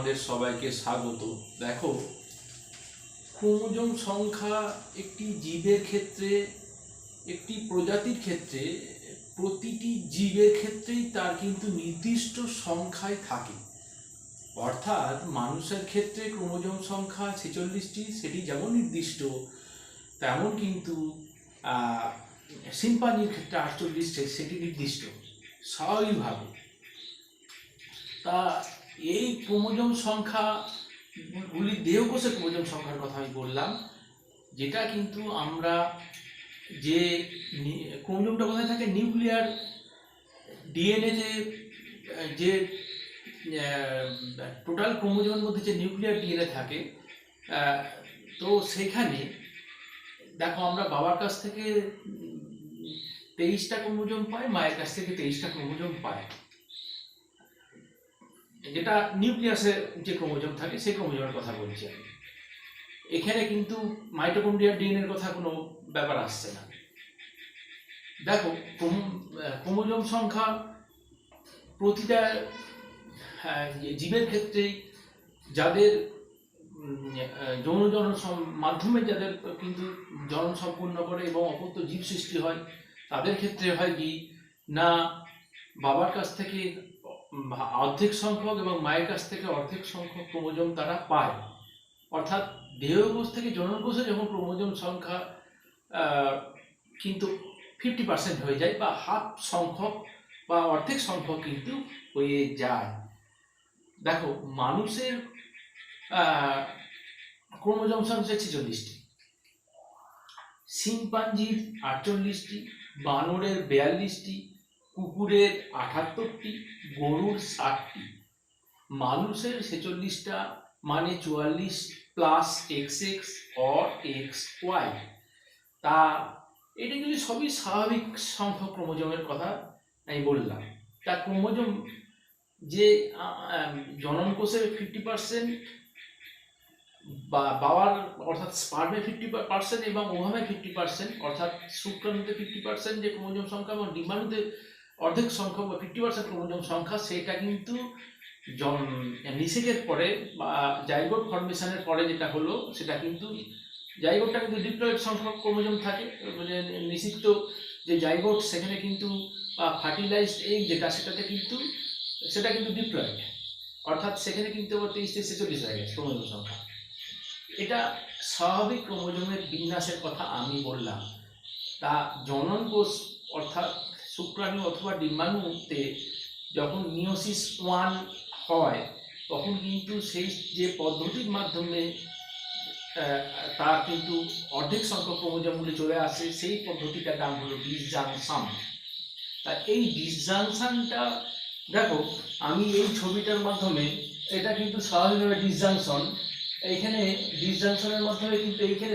আপনাদের সবাইকে স্বাগত। দেখো, ক্রোমোজোম সংখ্যা একটি জীবের ক্ষেত্রে, একটি প্রজাতির ক্ষেত্রে, প্রতিটি জীবের ক্ষেত্রেই তার কিন্তু নির্দিষ্ট সংখ্যায় থাকে। অর্থাৎ মানুষের ক্ষেত্রে ক্রোমোজোম সংখ্যা ছেচল্লিশটি, সেটি যেমন নির্দিষ্ট, তেমন কিন্তু সিম্পানির ক্ষেত্রে আটচল্লিশ সেটি নির্দিষ্ট। স্বাভাবিকভাবে। তা এই ক্রোমোজোম সংখ্যা গুলি দেহকোষের ক্রোমোজোম সংখ্যার কথা আমি বললাম, যেটা কিন্তু আমরা যে ক্রোমোজোমটা কোথায় থাকে? নিউক্লিয়ার ডিএনএতে যে টোটাল ক্রোমোজোমের মধ্যে যে নিউক্লিয়ার ডিএনএ থাকে তো সেখানে, দেখো আমরা বাবার কাছ থেকে তেইশটা ক্রোমোজোম পাই, মায়ের কাছ থেকে তেইশটা ক্রোমোজোম পাই। যেটা নিউক্লিয়াসে যে ক্রোমোজোম থাকে, সেই ক্রোমোজোমের কথা বলছি আমি। এখানে কিন্তু মাইটোকন্ড্রিয়ার ডিএনএর কথা কোনো ব্যাপার আসছে না। দেখো ক্রোমোজোম সংখ্যা প্রতিটা জীবের ক্ষেত্রেই যাদের যৌন জনন মাধ্যমে যাদের কিন্তু জনন সম্পূর্ণ করে এবং অপত্য জীব সৃষ্টি হয়, তাদের ক্ষেত্রে হয় কি, না বাবার কাছ থেকে অর্ধেক সংখ্যক এবং মায়ের কাছ থেকে অর্ধেক সংখ্যক ক্রোমোজোম তারা পায়। অর্থাৎ দেহকোষ থেকে জননকোষে যখন ক্রোমোজোম সংখ্যা কিন্তু ফিফটি পার্সেন্ট হয়ে যায় বা হাফ সংখ্যক বা অর্ধেক সংখ্যক কিন্তু হয়ে যায়। দেখো, মানুষের ক্রোমোজোম সংখ্যা ছেচল্লিশটি, শিম্পাঞ্জির আটচল্লিশটি, বানরের বিয়াল্লিশটি কুকুরের আটাত্তরটি গরুর ষাটটি। মানুষের ছেচল্লিশটা মানে চুয়াল্লিশ plus X X or X Y তা এটা কিন্তু সবই স্বাভাবিক সংখ্যক ক্রোমোজোমের কথা আমি বললাম। তা ক্রোমোজোম যে আহ, আহ, জনন কোষের ফিফটি পার্সেন্ট বা বাবার অর্থাৎ স্পার্মে ফিফটি পার্সেন্ট এবং ওভামে ফিফটি পার্সেন্ট অর্থাৎ শুক্রাণুতে ফিফটি পার্সেন্ট যে ক্রোমোজোম সংখ্যা এবং ডিম্বাণুতে অর্ধেক সংখ্যক বা ফিফটি পার্সেন্ট ক্রোমোজোম সংখ্যা, সেটা কিন্তু জন নিষেকের পরে বা জাইগোট ফর্মেশনের পরে যেটা হলো, সেটা কিন্তু জাইগোটটা কিন্তু ডিপ্লয়েড সংখ্যক ক্রোমোজোম থাকে। মানে নিষিক্ত যে জাইগোট সেখানে কিন্তু, বা ফার্টিলাইজড এগ যেটা, সেটাতে কিন্তু, সেটা কিন্তু ডিপ্লয়েড অর্থাৎ সেখানে কিন্তু আবার তেইশ তেইশ ছেচল্লিশ হয়ে গেছে ক্রোমোজোম সংখ্যা। এটা স্বাভাবিক ক্রোমোজোমের বিন্যাসের কথা আমি বললাম। তা জনন কোষ, অর্থাৎ শুক্রাণু অথবা ডিম্বাণুতে যখন মিওসিস ওয়ান হয়, তখন কিন্তু সেই যে পদ্ধতির মাধ্যমে তার কিন্তু অর্ধেক সংখ্যক ক্রোমোজোমগুলি চলে আসে, সেই পদ্ধতিটার নাম হলো ডিসজাংশন। তা এই ডিসজাংশনটা, দেখো, আমি এই ছবিটার মাধ্যমে, এটা কিন্তু স্বাভাবিকভাবে ডিসজাংশন, এইখানে ডিসজাংশনের মাধ্যমে কিন্তু এইখানে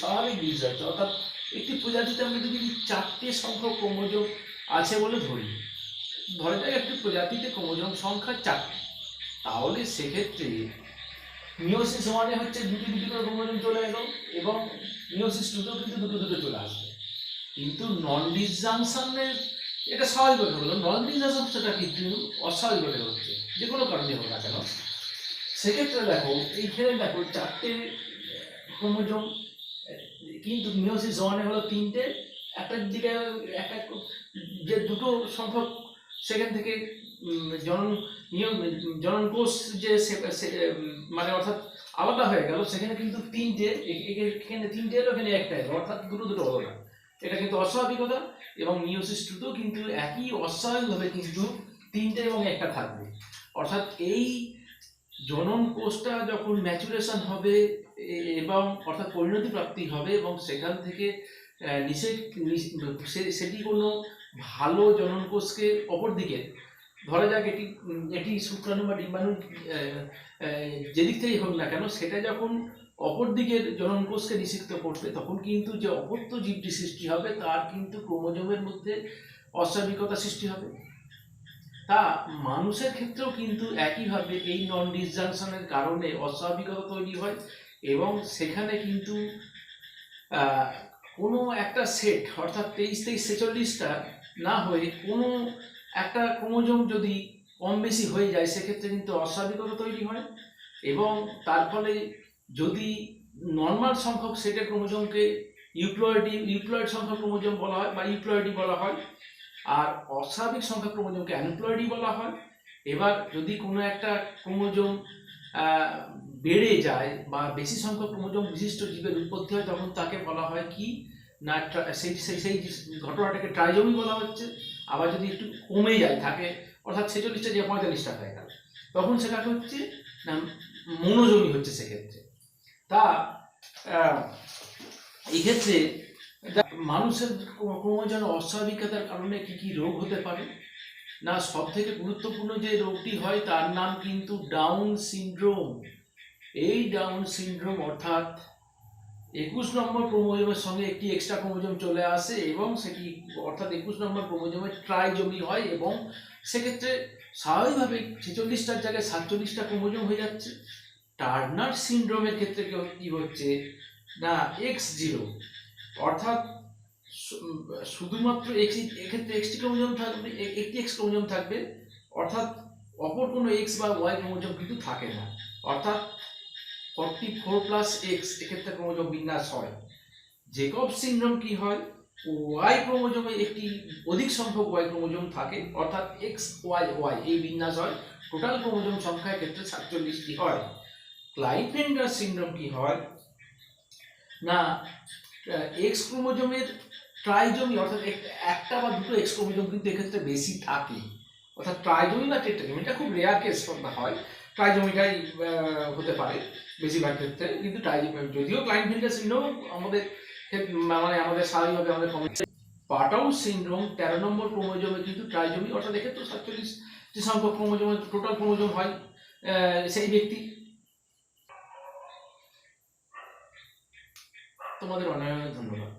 স্বাভাবিক ডিসজাংশন, অর্থাৎ একটি প্রজাতিতে আমরা যদি চারটে সংখ্যক ক্রোমোজোম আছে বলে ধরি, ধরা যায় একটি প্রজাতিতে ক্রোমোজোম সংখ্যা চারটি, তাহলে সেক্ষেত্রে মিওসিস ওয়ানে হচ্ছে দুটি দুটি করে ক্রোমোজোম চলে এলো এবং মিওসিস টুতেও কিন্তু দুটো দুটো চলে আসবে। কিন্তু নন ডিসজাংশনের এটা স্বাভাবিক হলো নন ডিসজাংশন সেটা কিন্তু অস্বাভাবিক হচ্ছে, যে কোনো কারণে হোক না কেন। সেক্ষেত্রে দেখো, এইখানে দেখো চারটে ক্রোমোজোম কিন্তু মিওসিস ওয়ানে হলো তিনটে একটা দিকে একটা যে দুটো সংখ্যক সেখান থেকে জনন নিয়ম জনন কোষ যে মানে অর্থাৎ আলাদা হয়ে গেল, সেখানে কিন্তু তিনটে এখানে তিনটে এলো, এখানে একটা এলো, অর্থাৎ দুটো দুটো হলো না। এটা কিন্তু অস্বাভাবিকতা এবং মিওসিস টুতেও কিন্তু একই অস্বাভাবিকভাবে কিন্তু তিনটে এবং একটা থাকবে। অর্থাৎ এই জনন কোষটা যখন ম্যাচুরেশন হবে এবং অর্থাৎ পরিণতি প্রাপ্তি হবে এবং সেখান থেকে নিষ- সেটি কোনো ভালো জনন কোষকে অপরদিকে ধরা যাক এটি এটি শুক্রাণু বা ডিম্বাণু যেদিক থেকেই হোক না কেন, সেটা যখন অপর দিকের জনন কোষকে নিষিক্ত করবে তখন কিন্তু যে অপত্য জীবটি সৃষ্টি হবে, তার কিন্তু ক্রোমোজোমের মধ্যে অস্বাভাবিকতা সৃষ্টি হবে। তা মানুষের ক্ষেত্রেও কিন্তু একইভাবে এই নন ডিসজাংশনের কারণে অস্বাভাবিকতা তৈরি হয় এবং সেখানে কিন্তু কোনো একটা সেট অর্থাৎ তেইশ তেইশ ছেচল্লিশটা না হয়ে কোনো একটা ক্রোমোজোম যদি কম বেশি হয়ে যায়, সেক্ষেত্রে কিন্তু অস্বাভাবিকতা তৈরি হয় এবং তার ফলে যদি নর্মাল সংখ্যক সেটের ক্রোমোজোমকে ইউপ্লয়েডি ইউপ্লয়েড সংখ্যক ক্রোমোজোম বলা হয় বা ইউপ্লয়েডি বলা হয় আর অস্বাভাবিক সংখ্যক ক্রোমোজোমকে অ্যানপ্লয়েডি বলা হয়। এবার যদি কোনো একটা ক্রোমোজোম বেড়ে যায় বা বেশি সংখ্যক ক্রোমোজোম বিশিষ্ট জীবের উৎপত্তি হয়, তখন তাকে বলা হয় কি? না সেই সেই সেই ঘটনাটাকে ট্রাইজমি বলা হচ্ছে। আবার যদি একটু কমে যায়, থাকে, অর্থাৎ ছেচল্লিশটা যে পঁয়তাল্লিশটা হয়ে গেল, তখন সেটাকে হচ্ছে, না মনোজমি হচ্ছে সেক্ষেত্রে। তা এই ক্ষেত্রে মানুষের ক্রো- ক্রোমোজোম অস্বাভাবিকতার কারণে কি কি রোগ হতে পারে? না সব থেকে গুরুত্বপূর্ণ যে রোগটি হয় তার নাম কিন্তু ডাউন সিনড্রোম। এই ডাউন সিনড্রোম অর্থাৎ একুশ নম্বর ক্রোমোজোমের সঙ্গে একটি এক্সট্রা ক্রোমোজোম চলে আসে এবং সেটি অর্থাৎ একুশ নম্বর ক্রোমোজোমের ট্রাইজমি হয় এবং সেক্ষেত্রে স্বাভাবিকভাবে ছেচল্লিশটার জায়গায় সাতচল্লিশটা ক্রোমোজোম হয়ে যাচ্ছে। টার্নার সিনড্রোমের ক্ষেত্রে কি হচ্ছে? না, এক্স জিরো। অর্থাৎ শুধুমাত্র এক্ষেত্রে এক্সটি ক্রোমোজোম থাকবে একটি এক্স ক্রোমোজোম থাকবে, অর্থাৎ অপর কোনো এক্স বা ওয়াই ক্রোমোজোম কিন্তু থাকে না। অর্থাৎ ফর্টি ফোর প্লাস এক্স এক্ষেত্রে ক্রোমোজোম বিন্যাস হয়। জেকব সিনড্রোম কি হয়? ওয়াই ক্রোমোজোমে একটি অধিক সংখ্যক ওয়াই ক্রোমোজোম থাকে, অর্থাৎ এক্স ওয়াই ওয়াই এই বিন্যাস হয়। টোটাল ক্রোমোজোম সংখ্যার ক্ষেত্রে সাতচল্লিশটি হয়। ক্লাইনফেন্ডার সিনড্রোম কি হয়? না এক্স ক্রোমোজোমের ট্রাইজমি অর্থাৎ একটা বা দুটো এক্স ক্রোমোজোম কিন্তু এক্ষেত্রে বেশি থাকে। অর্থাৎ ট্রাইজমি বা টেট্রাজমি এটা খুব রেয়ার কেস হয়। ট্রাইজমিটাই হতে পারে বেশিরভাগ ক্ষেত্রে, কিন্তু ট্রাইজমি যদিও ক্লাইনফেন্ডার সিনড্রোম আমাদের মানে আমাদের স্বাভাবিকভাবে আমাদের পাটাউ সিনড্রোম তেরো নম্বর ক্রোমোজোমে কিন্তু ট্রাইজমি অর্থাৎ এক্ষেত্রে সাতচল্লিশ সংখ্যক ক্রোমোজোমের টোটাল ক্রোমোজোম হয় সেই ব্যক্তি। তোমাদের অনেক অনেক ধন্যবাদ